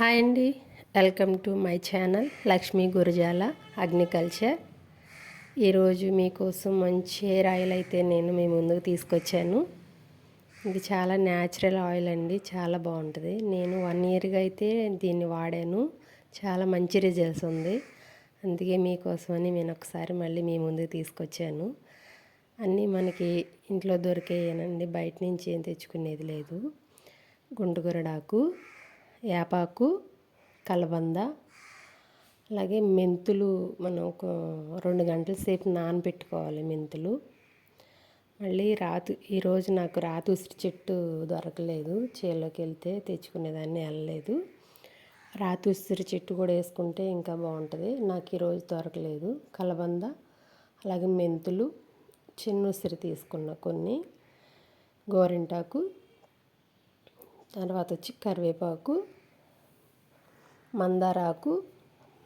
Hi అండి. Welcome to my channel Lakshmi Gurajala agriculture. ఈరోజు మీకోసం మంచి హెయిర్ ఆయిల్ అయితే నేను మీ ముందుకు తీసుకొచ్చాను. ఇది చాలా న్యాచురల్ ఆయిల్ అండి చాలా బాగుంటుంది. నేను వన్ ఇయర్గా అయితే దీన్ని వాడాను చాలా మంచి రిజల్ట్స్ ఉంది. అందుకే మీకోసమని నేను ఒకసారి మళ్ళీ మీ ముందుకు తీసుకొచ్చాను. అన్నీ మనకి ఇంట్లో దొరికేయనండి బయట నుంచి ఏం తెచ్చుకునేది లేదు. గుండుగురడాకు వేపాకు కలబంద అలాగే మెంతులు మనం ఒక రెండు గంటల సేపు నానబెట్టుకోవాలి మెంతులు. మళ్ళీ రాతు ఈరోజు నాకు రాతి ఉసిరి చెట్టు దొరకలేదు చేలోకి వెళ్తే తెచ్చుకునేదాన్ని వెళ్ళలేదు. రాతి ఉసిరి చెట్టు కూడా వేసుకుంటే ఇంకా బాగుంటుంది నాకు ఈరోజు దొరకలేదు. కలబంద అలాగే మెంతులు చిన్న ఉసిరి తీసుకున్న కొన్ని గోరింటాకు తర్వాత వచ్చి కరివేపాకు మందారాకు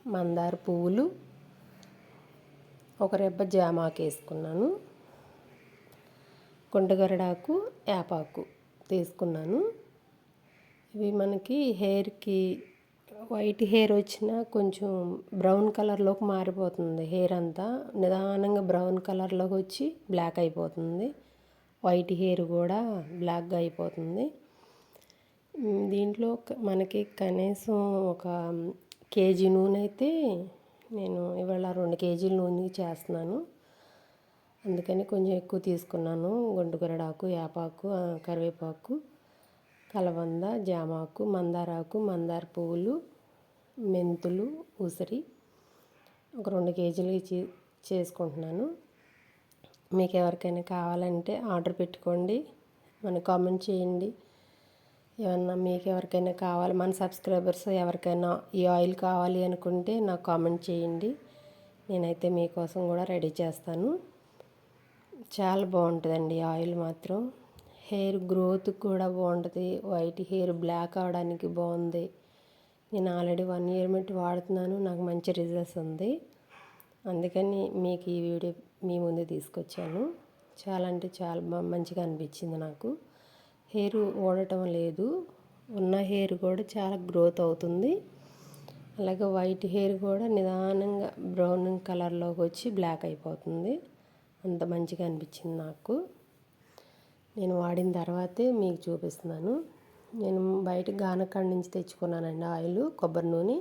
మందార పువ్వులు ఒక రెబ్బ జామాకు వేసుకున్నాను. కొండగరడాకు యాపాకు తీసుకున్నాను. ఇవి మనకి హెయిర్కి వైట్ హెయిర్ వచ్చినా కొంచెం బ్రౌన్ కలర్లోకి మారిపోతుంది. హెయిర్ అంతా నిదానంగా బ్రౌన్ కలర్లోకి వచ్చి బ్లాక్ అయిపోతుంది. వైట్ హెయిర్ కూడా బ్లాక్గా అయిపోతుంది. దీంట్లో మనకి కనీసం ఒక కేజీ నూనె అయితే నేను ఇవాళ రెండు కేజీల నూనె చేస్తున్నాను. అందుకని కొంచెం ఎక్కువ తీసుకున్నాను. గుండుగరడాకు యాపాకు కరివేపాకు కలబంద జామాకు మందారాకు మందార పువ్వులు మెంతులు ఉసిరి ఒక రెండు కేజీలు చేసుకుంటున్నాను. మీకు ఎవరికైనా కావాలంటే ఆర్డర్ పెట్టుకోండి. మన కామెంట్ చేయండి. ఏమన్నా మీకు ఎవరికైనా కావాలి మన సబ్స్క్రైబర్స్ ఎవరికైనా ఈ ఆయిల్ కావాలి అనుకుంటే నాకు కామెంట్ చేయండి. నేనైతే మీకోసం కూడా రెడీ చేస్తాను. చాలా బాగుంటుందండి ఆయిల్ మాత్రం. హెయిర్ గ్రోత్ కూడా బాగుంటుంది. వైట్ హెయిర్ బ్లాక్ అవడానికి బాగుంది. నేను ఆల్రెడీ వన్ ఇయర్ మట్టి వాడుతున్నాను. నాకు మంచి రిజల్ట్స్ ఉంది. అందుకని మీకు ఈ వీడియో మీ ముందు తీసుకొచ్చాను. చాలా అంటే చాలా మంచిగా అనిపించింది నాకు. హెయిర్ ఓడటం లేదు. ఉన్న హెయిర్ కూడా చాలా గ్రోత్ అవుతుంది. అలాగే వైట్ హెయిర్ కూడా నిదానంగా బ్రౌన్ కలర్లోకి వచ్చి బ్లాక్ అయిపోతుంది. అంత మంచిగా అనిపించింది నాకు. నేను వాడిన తర్వాతే మీకు చూపిస్తున్నాను. నేను బయట గానకాడ నుంచి తెచ్చుకున్నానండి ఆయిల్ కొబ్బరి నూనె.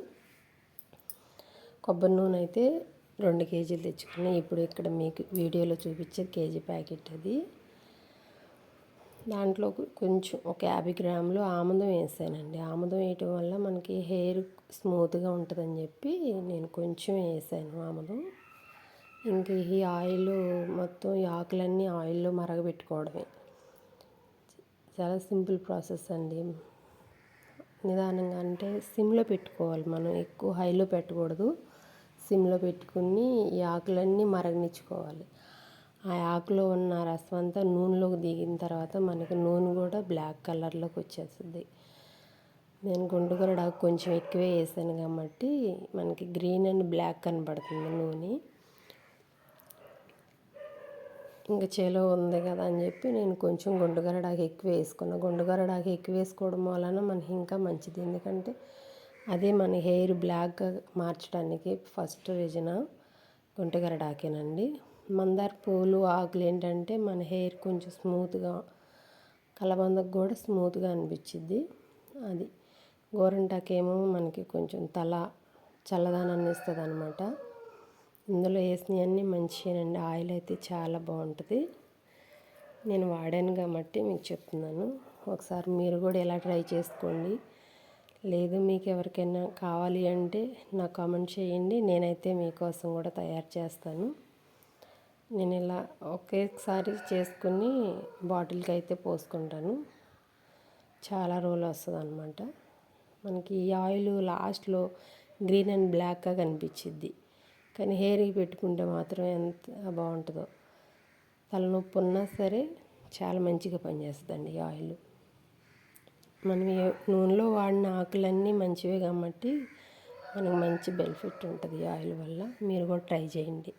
కొబ్బరి నూనె అయితే రెండు కేజీలు తెచ్చుకున్నాను ఇప్పుడు ఇక్కడ మీకు వీడియోలో చూపించే కేజీ ప్యాకెట్ అది. దాంట్లో కొంచెం ఒక యాభై గ్రాములు ఆముదం వేసానండి. ఆముదం వేయటం వల్ల మనకి హెయిర్ స్మూత్గా ఉంటుందని చెప్పి నేను కొంచెం వేసాను ఆముదం. ఇంక ఈ ఆయిల్ మొత్తం ఈ ఆకులన్నీ ఆయిల్లో మరగబెట్టుకోవడమే. చాలా సింపుల్ ప్రాసెస్ అండి. నిదానంగా అంటే సిమ్లో పెట్టుకోవాలి మనం ఎక్కువ హైలో పెట్టకూడదు. సిమ్లో పెట్టుకుని ఈ ఆకులన్నీ మరగనిచ్చుకోవాలి. ఆ ఆకులో ఉన్న రసం అంతా నూనెలోకి దిగిన తర్వాత మనకి నూనె కూడా బ్లాక్ కలర్లోకి వచ్చేస్తుంది. నేను గుండుగరడాకు కొంచెం ఎక్కువే వేసాను కాబట్టి మనకి గ్రీన్ అండ్ బ్లాక్ కనబడుతుంది నూనె. ఇంకా చేలో ఉంది కదా అని చెప్పి నేను కొంచెం గుండుగరడాకు ఎక్కువ వేసుకున్నాను గుండుగరడాకు ఎక్కువ వేసుకోవడం వలన మనకి ఇంకా మంచిది. ఎందుకంటే అదే మన హెయిర్ బ్లాక్గా మార్చడానికి ఫస్ట్ రీజన్ గుంటగరడాకేనండి మందార పూలు ఆకులు ఏంటంటే మన హెయిర్ కొంచెం స్మూత్గా కలబందకు కూడా స్మూత్గా అనిపించింది అది గోరంటాకేమో మనకి కొంచెం తల చల్లదనాన్ని ఇస్తుంది అనమాట ఇందులో వేసినవన్నీ మంచిగానండి ఆయిల్ అయితే చాలా బాగుంటుంది నేను వాడాను కాబట్టి మీకు చెప్తున్నాను. ఒకసారి మీరు కూడా ఎలా ట్రై చేసుకోండి. లేదు మీకు ఎవరికైనా కావాలి అంటే నాకు కామెంట్ చేయండి. నేనైతే మీకోసం కూడా తయారు చేస్తాను. నేను ఇలా ఒకేసారి చేసుకుని బాటిల్కి అయితే పోసుకుంటాను. చాలా రోజులు వస్తుంది అనమాట మనకి ఈ ఆయిల్ లాస్ట్లో గ్రీన్ అండ్ బ్లాక్గా కనిపించిద్ది. కానీ హెయిర్కి పెట్టుకుంటే మాత్రం ఎంత బాగుంటుందో. తలనొప్పి ఉన్నా సరే చాలా మంచిగా పనిచేస్తుందండి ఈ ఆయిల్. మనం నూనెలో వాడిన ఆకులన్నీ మంచివే కాబట్టి మనకు మంచి బెనిఫిట్ ఉంటుంది ఈ ఆయిల్ వల్ల. మీరు కూడా ట్రై చేయండి.